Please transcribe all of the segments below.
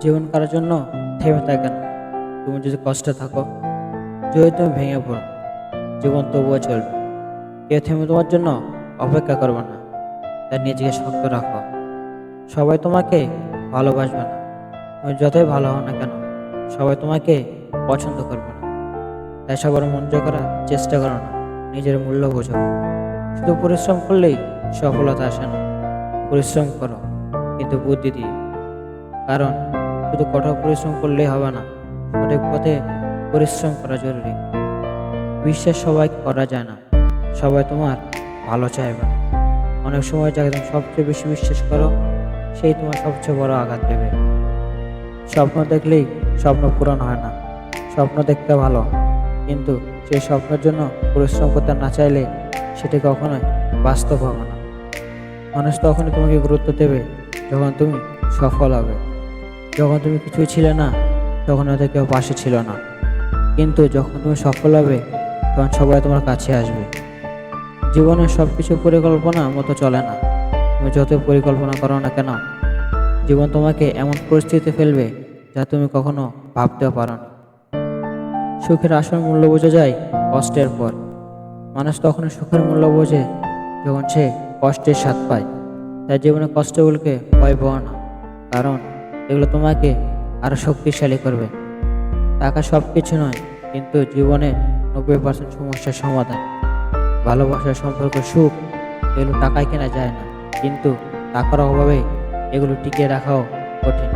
জীবন করার জন্য থেমে থাকে না। তুমি যদি কষ্টে থাকো, যদি তুমি ভেঙে পড়ো, জীবন তবুও চলবে। কেউ থেমে তোমার জন্য অপেক্ষা করবে না। তাই নিজেকে শক্ত রাখো। সবাই তোমাকে ভালোবাসবে না। তুমি যতই ভালো হও না কেন, সবাই তোমাকে পছন্দ করবে না। তাই সবার মন জয় করার চেষ্টা করো না। নিজের মূল্য বোঝো। শুধু পরিশ্রম করলেই সফলতা আসে না। পরিশ্রম করো, কিন্তু বুদ্ধি দিয়ে কারণ শুধু কঠোর পরিশ্রম করলেই হবে না, সঠিক পথে পরিশ্রম করা জরুরি। বিশ্বাস সবাই করা যায় না, সবাই তোমার ভালো চাইবে না। অনেক সময় যাকে তুমি সবচেয়ে বেশি বিশ্বাস করো, সেই তোমার সবচেয়ে বড় আঘাত দেবে। স্বপ্ন দেখলেই স্বপ্ন পূরণ হয় না, স্বপ্ন দেখতে ভালো, কিন্তু সেই স্বপ্নের জন্য পরিশ্রম করতে না চাইলে সেটি কখনোই বাস্তব হবে না। মানুষ তখনই তোমাকে গুরুত্ব দেবে যখন তুমি সফল হবে। যখন তুমি কিছুই ছিলে না, তখন হয়তো কেউ পাশে ছিল না। কিন্তু যখন তুমি সফল হবে, তখন সবাই তোমার কাছে আসবে। জীবনে সব কিছু পরিকল্পনা মতো চলে না। তুমি যত পরিকল্পনা করো না কেন, জীবন তোমাকে এমন পরিস্থিতিতে ফেলবে যা তুমি কখনো ভাবতেও পারো না সুখের আসল মূল্য বোঝা যায় কষ্টের পর। মানুষ তখন সুখের মূল্য বোঝে যখন সে কষ্টের স্বাদ পায়। তাই জীবনে কষ্টগুলোকে ভয় পাও না। কারণ এগুলো তোমাকে আরও শক্তিশালী করবে। টাকা সব কিছু নয়, কিন্তু জীবনে নব্বই পার্সেন্ট সমস্যার সমাধান। ভালোবাসার সম্পর্ক সুখ, এগুলো টাকায় কেনা যায় না। কিন্তু টাকার অভাবে এগুলো টিকিয়ে রাখাও কঠিন।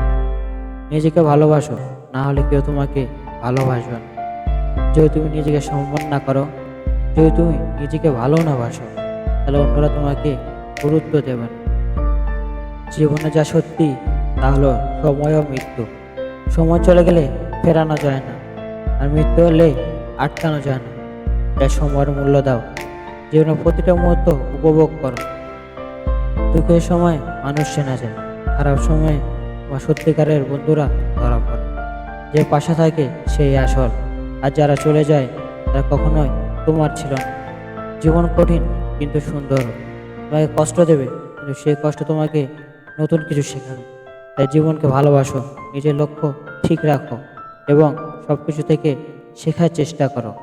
নিজেকে ভালোবাসো, না হলে কেউ তোমাকে ভালোবাসবে না। যদি তুমি নিজেকে সম্মান না করো, যদি তুমি নিজেকে ভালো না বাসো, তাহলে অন্যরা তোমাকে গুরুত্ব দেবে না। জীবনে যা সত্যি, তা হলো সময় ও মৃত্যু। সময় চলে গেলে ফেরানো যায় না, আর মৃত্যু হলে আটকানো যায় না। তাই সময়ের মূল্য দাও। জীবনে প্রতিটা মুহূর্ত উপভোগ করো। দুঃখের সময় মানুষ চেনা যায়, খারাপ সময়ে বা সত্যিকারের বন্ধুরা ধরা পড়ে। যে পাশে থাকে, সেই আসল। আর যারা চলে যায়, তারা কখনোই তোমার ছিল না। জীবন কঠিন, কিন্তু সুন্দর। তোমাকে কষ্ট দেবে, কিন্তু সেই কষ্ট তোমাকে নতুন কিছু শেখাবে। তাই জীবনকে ভালোবাসো, নিজের লক্ষ্য ঠিক রাখো এবং সব কিছু থেকে শেখার চেষ্টা করো।